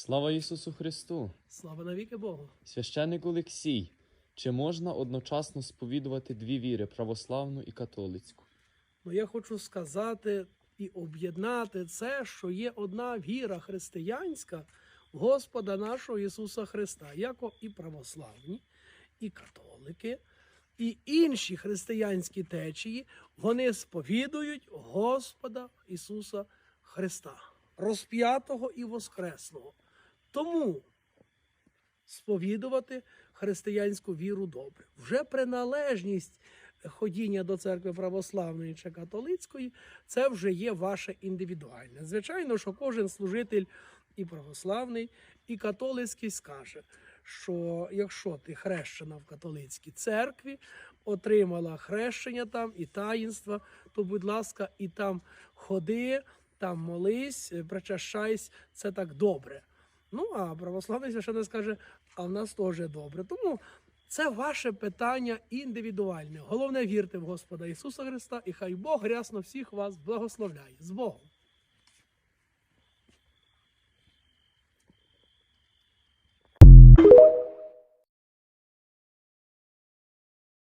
Слава Ісусу Христу! Слава навіки Богу. Священник Олексій, чи можна одночасно сповідувати дві віри православну і католицьку? Ну я хочу сказати і об'єднати це, що є одна віра християнська Господа нашого Ісуса Христа, яко і православні, і католики, і інші християнські течії, вони сповідують Господа Ісуса Христа, розп'ятого і воскреслого. Тому сповідувати християнську віру добре. Вже приналежність ходіння до церкви православної чи католицької, це вже є ваше індивідуальне. Звичайно, що кожен служитель і православний, і католицький скаже, що якщо ти хрещена в католицькій церкві, отримала хрещення там і таїнства, то, будь ласка, і там ходи, там молись, причащайся, це так добре. Ну, а православний священник скаже, а в нас теж добре. Тому це ваше питання індивідуальне. Головне вірте в Господа Ісуса Христа, і хай Бог рясно всіх вас благословляє. З Богом!